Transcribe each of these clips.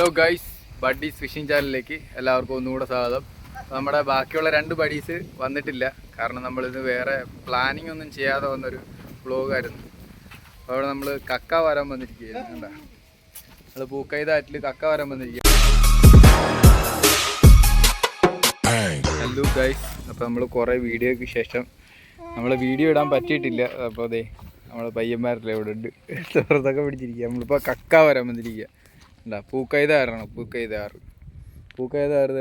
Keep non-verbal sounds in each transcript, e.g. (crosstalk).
Hello guys buddies phishing ചാനലിലേക്ക് എല്ലാവർക്കും ഒന്നുകൂടെ സ്വാഗതം. നമ്മുടെ ബാക്കിയുള്ള രണ്ട് ബഡീസ് വന്നിട്ടില്ല. കാരണം നമ്മളിത് വേറെ പ്ലാനിങ് ഒന്നും ചെയ്യാതെ വന്നൊരു വ്ളോഗായിരുന്നു അപ്പോൾ അവിടെ നമ്മൾ കക്ക വരാൻ വന്നിരിക്കുകയായിരുന്നു എന്താ നമ്മൾ പൂക്കൈതാറ്റിൽ കക്ക വരാൻ വന്നിരിക്കുക ഹലോ ഗൈസ് അപ്പോൾ നമ്മൾ കുറേ വീഡിയോയ്ക്ക് ശേഷം നമ്മൾ വീഡിയോ ഇടാൻ പറ്റിയിട്ടില്ല. അപ്പോൾ അതെ നമ്മുടെ പയ്യന്മാരല്ലേ ഇവിടെ ഉണ്ട്. (laughs) ചെറുതൊക്കെ പിടിച്ചിരിക്കുക നമ്മളിപ്പോൾ കക്ക വരാൻ വന്നിരിക്കുക എന്താ പൂക്കൈതാറാണ് പൂക്കൈതാറ് പൂക്കൈതാറ്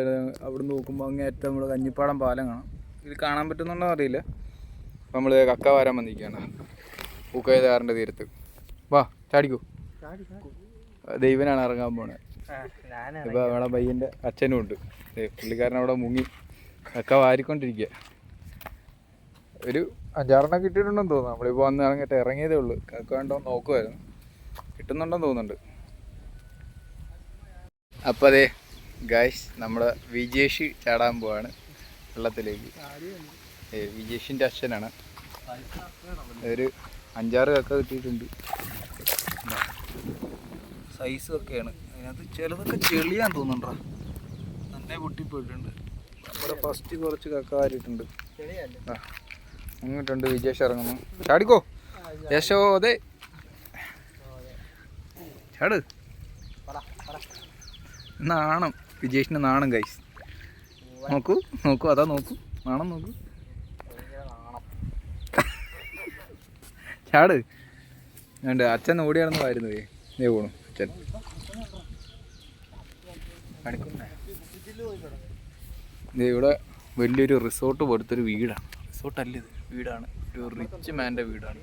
അവിടെ നോക്കുമ്പോൾ അങ്ങേറ്റം നമ്മൾ കഞ്ഞിപ്പാടം പാലം കാണാം. ഇത് കാണാൻ പറ്റുന്നുണ്ടോ അറിയില്ല. നമ്മൾ കക്ക വരാൻ വന്നിരിക്കുകയാണ്. പൂക്കൈതാറിന്റെ തീരത്ത്. വാ ചാടിക്കോ. ദൈവനാണ് ഇറങ്ങാൻ പോണത് ഇപ്പം അവിടെ പയ്യന്റെ അച്ഛനും ഉണ്ട്. പുള്ളിക്കാരൻ അവിടെ മുങ്ങി കക്ക വാരിക്കൊണ്ടിരിക്കുക ഒരു അഞ്ചാറെണ്ണം കിട്ടിയിട്ടുണ്ടെന്ന് തോന്നുന്നു. നമ്മളിപ്പോൾ വന്ന് ഇറങ്ങിയിട്ട് ഇറങ്ങിയതേ ഉള്ളൂ. കക്ക വേണ്ടോ നോക്കുമായിരുന്നു കിട്ടുന്നുണ്ടെന്ന് തോന്നുന്നുണ്ട്. അപ്പോൾ അതെ ഗായ്സ് നമ്മൾ വിജേഷ് ചാടാൻ പോവാണ് വെള്ളത്തിലേക്ക്. വിജേഷിന്റെ അച്ഛനാണ്. ഒരു അഞ്ചാറ് കക്ക കിട്ടിയിട്ടുണ്ട്. സൈസ് ഒക്കെയാണ്. അതിനകത്ത് ചിലതൊക്കെ ചെളിയാൻ തോന്നുന്നുണ്ടോ. തന്നെ പൊട്ടിപ്പോയിട്ടുണ്ട്. നമ്മുടെ ഫസ്റ്റ് കുറച്ച് കക്ക വാരിയിട്ടുണ്ട്. ആ അങ്ങോട്ടുണ്ട് വിജേഷ് ഇറങ്ങുന്നു. ചാടിക്കോ? യശോദേ. ചാട്. നാണം. വിജേഷിന്റെ നാണം കൈസ് നോക്കൂ നോക്കൂ അതാ നോക്കൂ. നാണം നോക്കൂ. ചാട്. വേണ്ട അച്ഛൻ ഓടിയാണെന്ന് വേ ദേ പോണു അച്ഛൻ. ദേ ഇവിടെ വലിയൊരു റിസോർട്ട് പോലത്തൊരു വീടാണ്. റിസോർട്ടല്ല ഇത്. വീടാണ്. ഒരു റിച്ച് മാന്റെ വീടാണ്.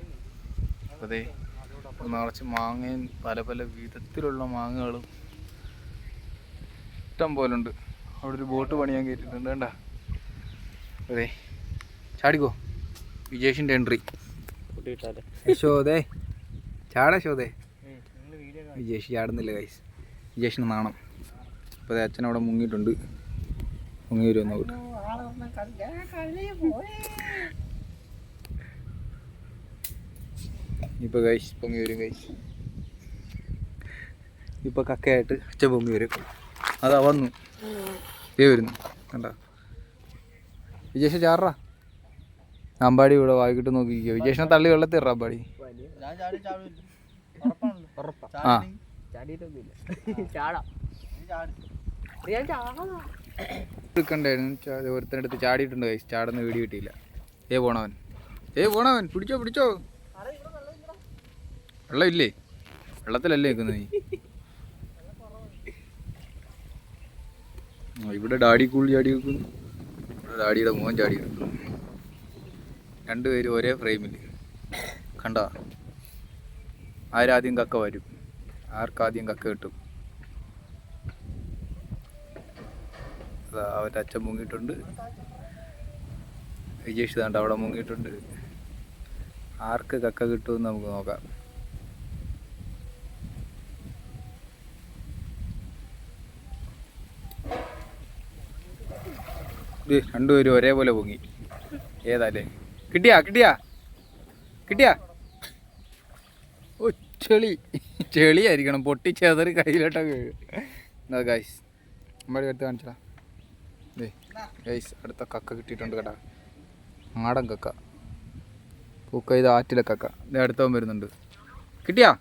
അപ്പോൾ നിറച്ച് മാങ്ങയും പല പല വിധത്തിലുള്ള മാങ്ങകളും ഇഷ്ടം പോലെ ഉണ്ട് അവിടെ ഒരു ബോട്ട് പണിയാൻ കയറ്റിയിട്ടുണ്ട് വേണ്ട അതെ. ചാടിക്കോ. വിജേഷിന്റെ എൻട്രി. യശോദേ. ചാട വിജേഷ് ചാടുന്നില്ല കൈസ് വിജേഷിന് നാണം. അപ്പോൾ അതെ അച്ഛൻ അവിടെ മുങ്ങിയിട്ടുണ്ട്. മുങ്ങി വരുമെന്ന് കൂട്ട് ഇപ്പോൾ കൈസ് പൊങ്ങി വരും കൈസ് ഇപ്പോൾ കക്കയായിട്ട് അച്ഛൻ പൊങ്ങി വരും. അതാ വന്നു. ഏ വരുന്നു. കണ്ട? വിജേഷ ചാറാ അമ്പാടി ഇവിടെ വായിക്കിട്ട് നോക്കിക്കോ വിജേഷിനെ തള്ളി വെള്ളത്തിൽ ഇറ അമ്പാടി ആ എടുക്കണ്ടായിരുന്നു. ചാ- ഒരുത്തനടുത്ത് ചാടിയിട്ടുണ്ട് കൈസ് ചാടുന്ന വീടി കിട്ടിയില്ല. ഏ പോണവൻ. ഏ പോണവൻ. പിടിച്ചോ പിടിച്ചോ. വെള്ളം ഇല്ലേ വെള്ളത്തിലല്ലേ നിൽക്കുന്നത് നീ? ഇവിടെ ഡാഡി കൂൾ ചാടി വെക്കുന്നു ഇവിടെ ഡാഡിയുടെ മോൻ ചാടി വെക്കുന്നു രണ്ടുപേരും ഒരേ ഫ്രെയിമിൽ. കണ്ട? ആരാദ്യം കക്ക വരും? ആർക്കാദ്യം കക്ക കിട്ടും? അവന്റെ അച്ഛൻ മുങ്ങിയിട്ടുണ്ട്. വിജേഷ് അവിടെ മുങ്ങിയിട്ടുണ്ട്. ആർക്ക് കക്ക കിട്ടുമെന്ന് നമുക്ക് നോക്കാം. രണ്ടുപേരും ഒരേപോലെ പൊങ്ങി. ഏതാല്ലേ? കിട്ടിയാ കിട്ടിയാ? കിട്ടിയാ? ഓ ചെളി. ചെളിയായിരിക്കണം പൊട്ടി ചേതറി കയ്യിലോട്ടൊക്കെ ഗൈസ് അമ്മയുടെ അടുത്ത് കാണിച്ചടാ. ദേ ഗൈസ് അടുത്ത കക്ക കിട്ടിയിട്ടുണ്ട് കേട്ടാ. ആടൻ കക്ക. പൂക്ക ഇത് ആറ്റിലെ കക്ക. ഇത് അടുത്തവൻ വരുന്നുണ്ട്. കിട്ടിയാ?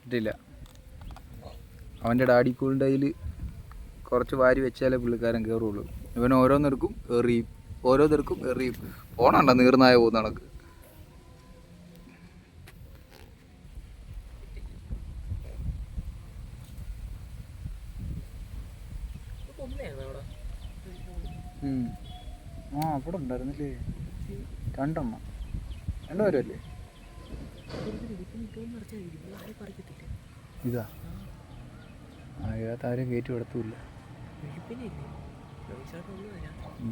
കിട്ടിയില്ല. അവന്റെ ഡാഡി കൂളിന്റെ കയ്യിൽ കുറച്ച് വാരി വെച്ചാലേ പുള്ളിക്കാരൻ കയറുള്ളൂ ഇവൻ ഓരോന്നെടുക്കും എറിയും ഓരോന്നെടുക്കും എറിയും പോണണ്ട നീർനായ പോകുന്ന കണക്ക്. ആ അവിടെ ഉണ്ടായിരുന്നില്ലേ? രണ്ടെണ്ണം. രണ്ടുപേരല്ലേ? ഇതാ. ആ ഇതിനകത്ത് ആരും കയറ്റി വിടത്തുമില്ല.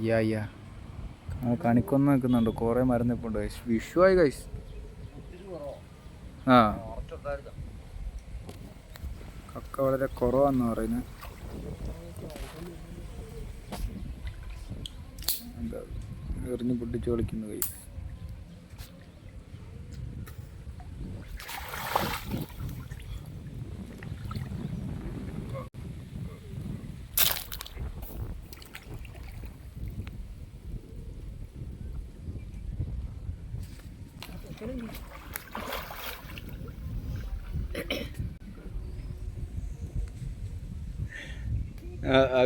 യാ യാ കണിക്കൊന്ന് നിൽക്കുന്നുണ്ട് കുറേ മരം നിൽപ്പുണ്ട് ഗൈസ് വിഷുവായി ആ. കക്ക വളരെ കുറവാന്ന് പറയുന്നത് എറിഞ്ഞ് പൊട്ടിച്ച് കളിക്കുന്നു കൈ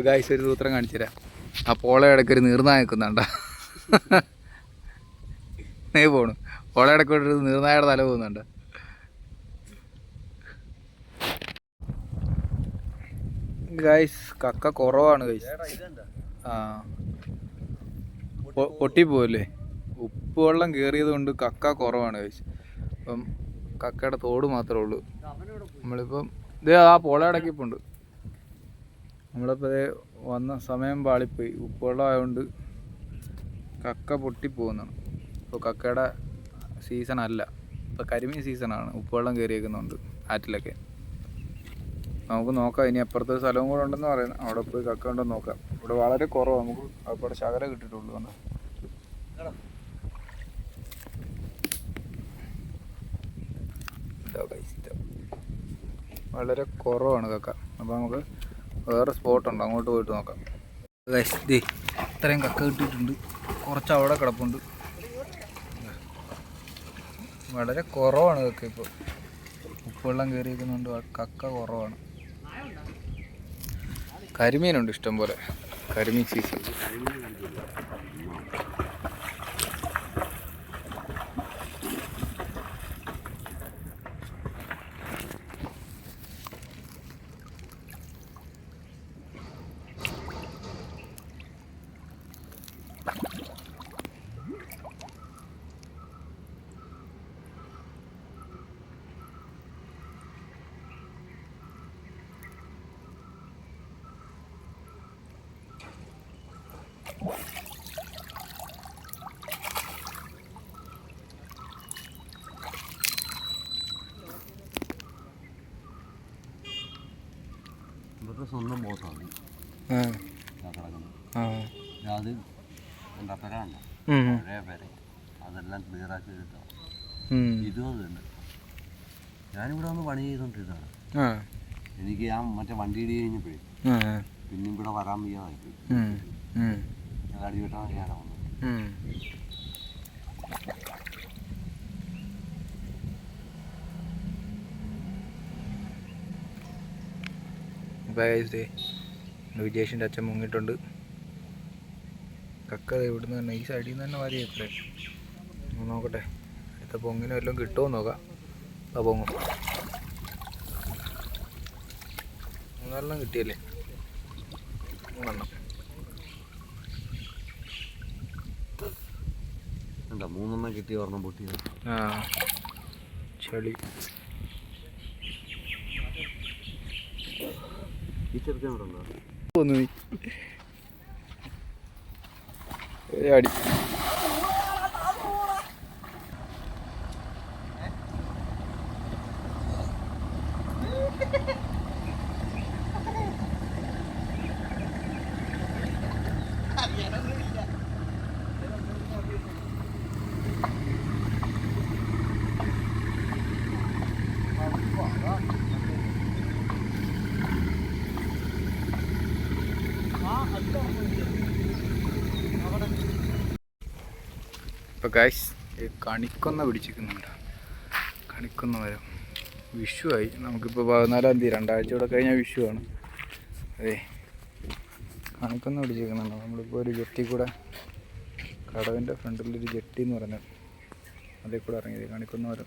ഗായ്സ് ഒരു സൂത്രം കാണിച്ചുതരാം. ആ പോള ഇടയ്ക്ക് ഒരു നീർനായ നിൽക്കുന്നുണ്ട നീ പോണു. പോള ഇടയ്ക്ക് ഒരു നീർനായയുടെ തല പോകുന്നുണ്ട്? ഗായ്സ് കക്ക കുറവാണ് ഗൈസ് ആ. പൊട്ടിപ്പോവല്ലേ ഉപ്പ് വെള്ളം കയറിയത് കൊണ്ട് കക്ക കുറവാണ് ഗൈസ് അപ്പം കക്കയുടെ തോട് മാത്രമേ ഉള്ളൂ. നമ്മളിപ്പം ഇത് ആ പോള ഇടയ്ക്കിപ്പുണ്ട്. നമ്മളിപ്പോൾ വന്ന സമയം പാളിപ്പോയി. ഉപ്പുവെള്ളം ആയതുകൊണ്ട് കക്ക പൊട്ടിപ്പോകുന്നതാണ് ഇപ്പോൾ കക്കയുടെ സീസൺ അല്ല. ഇപ്പോൾ കരിമീൻ സീസണാണ് ഉപ്പുവെള്ളം കയറിയേക്കുന്നുണ്ട് ആറ്റിലൊക്കെ. നമുക്ക് നോക്കാം. ഇനി അപ്പുറത്തെ സ്ഥലവും കൂടെ ഉണ്ടെന്ന് പറയുന്നത് അവിടെ പോയി കക്ക ഉണ്ടെന്ന് നോക്കാം. ഇവിടെ വളരെ കുറവാണ് നമുക്ക് അവിടെ ശകല കിട്ടിയിട്ടുള്ളൂ ഇതാ. വളരെ കുറവാണ് കക്ക. അപ്പോൾ നമുക്ക് വേറെ സ്പോട്ടുണ്ട് അങ്ങോട്ട് പോയിട്ട് നോക്കാം. ദേ ഇത്രയും കക്ക കിട്ടിയിട്ടുണ്ട്. കുറച്ച് അവിടെ കിടപ്പുണ്ട്. വളരെ കുറവാണ് കക്ക ഇപ്പോൾ ഉപ്പുവെള്ളം കയറിയിരിക്കുന്നുണ്ട് കക്ക കുറവാണ്. കരിമീനുണ്ട് ഇഷ്ടംപോലെ. കരിമീൻ സീസൺ സ്വന്തം ബോസാണ്. കിടക്കുന്നത് ആ. അത് എന്താ പെരാണ്ട ഉം, പഴയ പെര അതെല്ലാം ഉം. ഇതും അതുണ്ട് ഞാനിവിടെ വന്ന് പണി ചെയ്തോണ്ടിരുന്നതാണ്. എനിക്ക് ഞാൻ മറ്റേ വണ്ടി ഇടി കഴിഞ്ഞപ്പോഴേ പിന്നെ ഇവിടെ വരാൻ വയ്യാതായി അടി വെട്ടാൻ ഞാനാ വന്നത്. അപ്പോൾ ദേ വിജേഷിന്റെ അച്ഛൻ മുങ്ങിയിട്ടുണ്ട്. കക്ക ഇവിടുന്ന് നൈസ് അടിയിൽ നിന്ന് തന്നെ വാരി എത്ര നോക്കട്ടെ. അടുത്ത പൊങ്ങിനെ വല്ലതും കിട്ടുമോ നോക്കാം. ആ പൊങ്ങും. മൂന്നെണ്ണം കിട്ടിയല്ലേ? മൂന്നെണ്ണം. എന്താ മൂന്നെണ്ണം കിട്ടി ഒരെണ്ണം പൊട്ടിയത്? ആ. ചളി. ഈ ചെറുക്കൻ ഇവിടെ Ha പോന്നു നീ ഗൈസ് ഈ കണിക്കൊന്ന പിടിച്ചിരിക്കുന്നുണ്ട്. കണിക്കൊന്ന മരം. വിഷുവായി നമുക്കിപ്പോൾ പതിനാലാം തീയതി രണ്ടാഴ്ച കൂടെ കഴിഞ്ഞാൽ വിഷുവാണ് അതെ. കണിക്കൊന്ന പിടിച്ചിരിക്കുന്നുണ്ട്. നമ്മളിപ്പോൾ ഒരു ജെട്ടി കൂടെ കടവിന്റെ ഫ്രണ്ടിലൊരു ജെട്ടി എന്ന് പറഞ്ഞാൽ അതിൽ കൂടെ ഇറങ്ങിയത് കണിക്കൊന്ന മരം.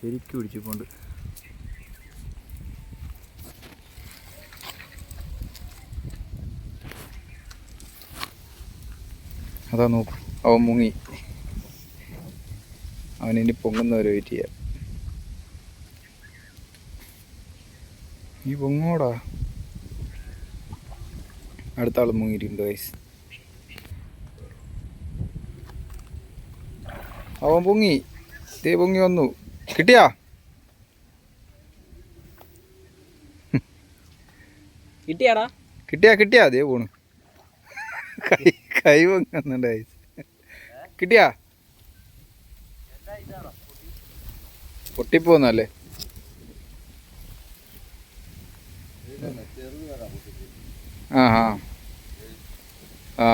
ശരിക്കും പിടിച്ചിപ്പോണ്ട് അതാ നോക്കൂ. അവൻ മുങ്ങി. അവനിനി പൊങ്ങുന്നവരെ വെയിറ്റ് ചെയ്യാം നീ പൊങ്ങോടാ അടുത്ത ആൾ മുങ്ങിയിട്ടുണ്ട് വയസ്സ് അവൻ പൊങ്ങി. ദേ പൊങ്ങി വന്നു. കിട്ടിയാ? കിട്ടിയാടാ. കിട്ടിയാ കിട്ടിയാ. ദേ പോണു. കൈ കൈ പൊങ്ങുന്നുണ്ട് കിട്ടിയാ? പൊട്ടിപ്പോന്നല്ലേ? ആ ആ. ആ.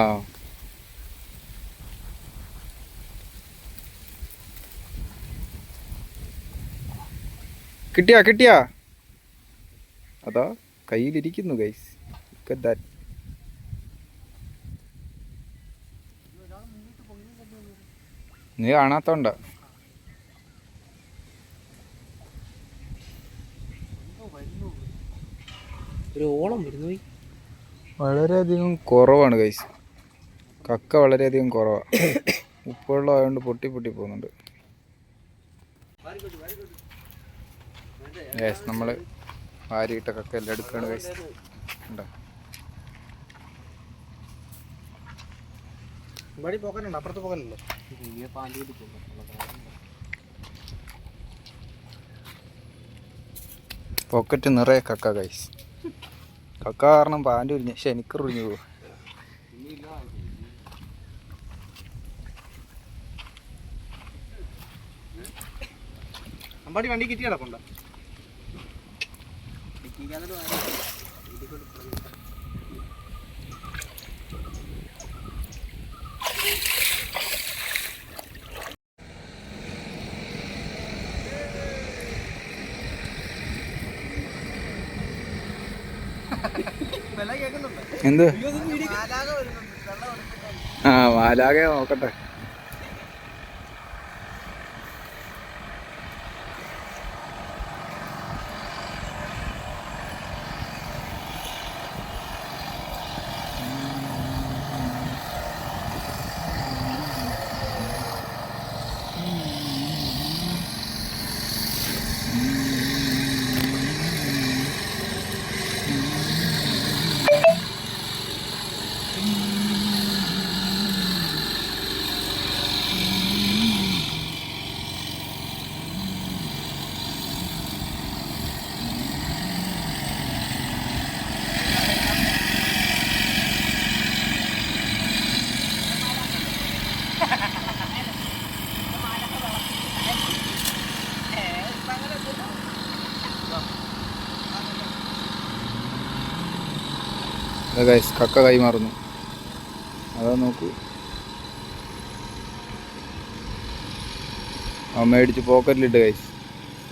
കിട്ടിയാ കിട്ടിയാ? അതാ കയ്യിലിരിക്കുന്നു ഗൈസ് നീ കാണാത്തോണ്ട. ഓളം വരുന്നു. വളരെയധികം കുറവാണ് കൈസ് കക്ക വളരെയധികം കുറവാണ് (coughs) ഉപ്പുവെള്ളം ആയതുകൊണ്ട് പൊട്ടി പൊട്ടി പോകുന്നുണ്ട്. യെസ് നമ്മൾ വാരിയിട്ട കക്ക എല്ലാം എടുക്കുകയാണ് കൈസ് ഉണ്ടോ വഴി പോകാനുണ്ട് അപ്പുറത്ത് പോകാനല്ലോ പോക്കറ്റ് നിറയെ കക്ക ഗൈസ് കക്ക കാരണം പാന്റ് ഉരിഞ്ഞ്. പക്ഷെ എനിക്ക് ഉരിഞ്ഞു പോകും അമ്പാടി വണ്ടി കിട്ടി കിടപ്പുണ്ടോ എന്ത്? ആ വാലാകെ നോക്കട്ടെ. ഗൈസ് കക്ക കൈമാറുന്നു. അതാ നോക്കൂ. അവൻ മേടിച്ച് പോക്കറ്റിലിട്ട് ഗൈസ്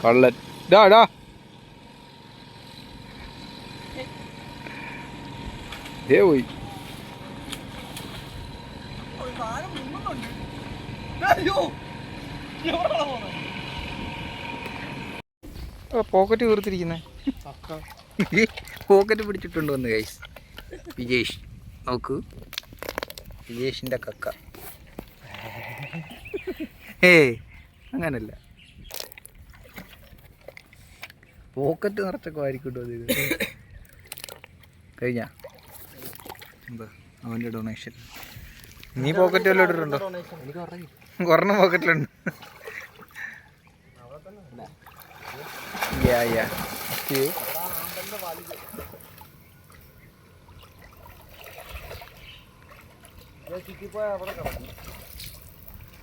കള്ളൻ. ഡാ ഡാ ദേ പോയി. പോക്കറ്റ് വീർത്തിരിക്കുന്നേ (laughs) പോക്കറ്റ് പിടിച്ചിട്ടുണ്ട് വന്ന് ഗൈസ് വിജേഷ് നോക്ക്. വിജേഷിന്റെ കക്ക. ഏ അങ്ങനല്ല. പോക്കറ്റ് നിറച്ചൊക്കെ ആയിരിക്കട്ടോ അത് കഴിഞ്ഞ? എന്താ അവന്റെ ഡൊണേഷൻ നീ പോക്കറ്റ് വല്ലതും ഇട്ടിട്ടുണ്ടോ? കുറഞ്ഞ പോക്കറ്റിലുണ്ട് യാ യാ ഓക്കെ ചിക്കിപ്പോയ അവിടെ കിടക്കും.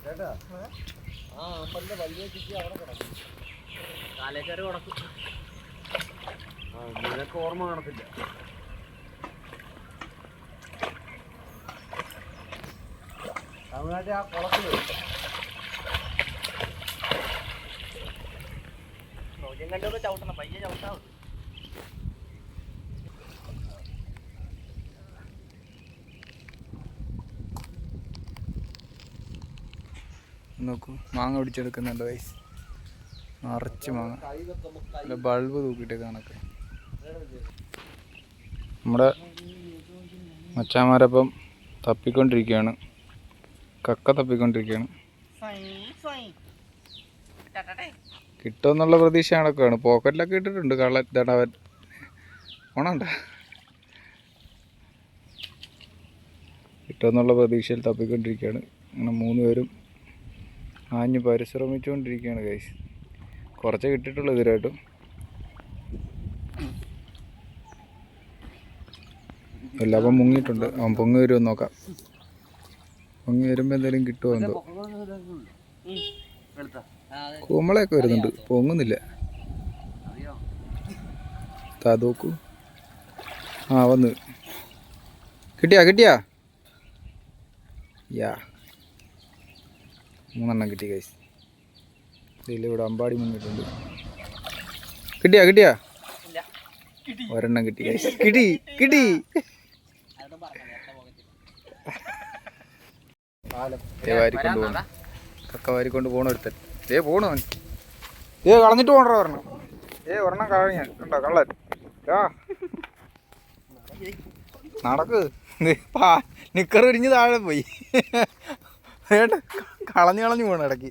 കേട്ടാ? ആ വലിയ ചിക്കി അവിടെ കിടക്കും. കാലേക്കാര് കിടക്കും ആ നിനക്ക് ഓർമ്മ കാണത്തില്ല. തമിഴ്നാട്ടിൽ ആ കുളത്തിൽ ചവിട്ടണം. പയ്യെ ചവിട്ടാ നോക്കൂ മാങ്ങ പിടിച്ചെടുക്കുന്നുണ്ട് വയസ്സ് നിറച്ച് മാങ്ങ. അല്ല ബൾബ് തൂക്കിയിട്ട് കണക്ക്. നമ്മുടെ മച്ചാമാരപ്പം തപ്പിക്കൊണ്ടിരിക്കുകയാണ്. കക്ക തപ്പിക്കൊണ്ടിരിക്കുകയാണ്. കിട്ടുമെന്നുള്ള പ്രതീക്ഷ കണക്കാണ് പോക്കറ്റിലൊക്കെ ഇട്ടിട്ടുണ്ട് കള്ള അവൻ ഓണണ്ട കിട്ടുമെന്നുള്ള പ്രതീക്ഷയിൽ തപ്പിക്കൊണ്ടിരിക്കുകയാണ്. അങ്ങനെ മൂന്ന് പേരും ആഞ്ഞ് പരിശ്രമിച്ചുകൊണ്ടിരിക്കുകയാണ് കൈസ് കുറച്ച് കിട്ടിയിട്ടുള്ളൂ ഇതിലായിട്ടും എല്ലാം അപ്പം മുങ്ങിയിട്ടുണ്ട്. അവൻ പൊങ്ങി വരുമെന്ന് നോക്കാം. പൊങ്ങി വരുമ്പോൾ എന്തെങ്കിലും കിട്ടുമോ എന്തോ? കുമ്പളയൊക്കെ വരുന്നുണ്ട്. പൊങ്ങുന്നില്ല. താതോക്കു ആ വന്ന്. കിട്ടിയാ കിട്ടിയാ? യാ. മൂന്നെണ്ണം കിട്ടി കൈസ് ഇതിൽ ഇവിടെ അമ്പാടി മുന്നിട്ടുണ്ട് കിട്ടിയാ കിട്ടിയാ? ഒരെണ്ണം കിട്ടി കൈസ് കിട്ടി ദേ വാരിക്കൊണ്ട് കക്ക വാരിക്കൊണ്ട് പോണ അവൻ. ദേ കളഞ്ഞിട്ട് പോണോ ഒരെണ്ണം. ഏ ഒരെണ്ണം കളഞ്ഞ കണ്ടോ കള്ളൻ. ആ നടക്ക്. നിക്കർ ഒരിഞ്ഞ് താഴെ പോയി. വേണ്ട. കളഞ്ഞു കളഞ്ഞു പോണ ഇടയ്ക്ക്.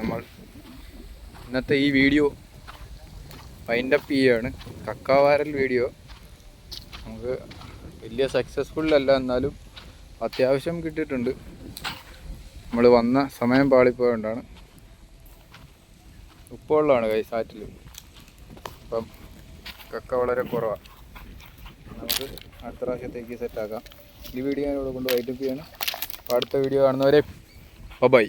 നമ്മൾ ഇന്നത്തെ ഈ വീഡിയോ വൈൻഡപ്പ് ചെയ്യുകയാണ് കക്കാവാരൽ വീഡിയോ. നമുക്ക് വലിയ സക്സസ്ഫുൾ അല്ല എന്നാലും അത്യാവശ്യം കിട്ടിയിട്ടുണ്ട്. നമ്മൾ വന്ന സമയം പാളിപ്പോയതുകൊണ്ടാണ് ഉപ്പുവെള്ളമാണ് കൈ സാറ്റിൽ അപ്പം കക്ക വളരെ കുറവാണ് നമുക്ക് അടുത്ത പ്രാവശ്യത്തേക്ക് സെറ്റാക്കാം ഈ വീഡിയോ ഞാൻ ഇവിടെ കൊണ്ട് വൈറ്റപ്പ് ചെയ്യാണ് അടുത്ത വീഡിയോ കാണുന്നവരെ ബൈ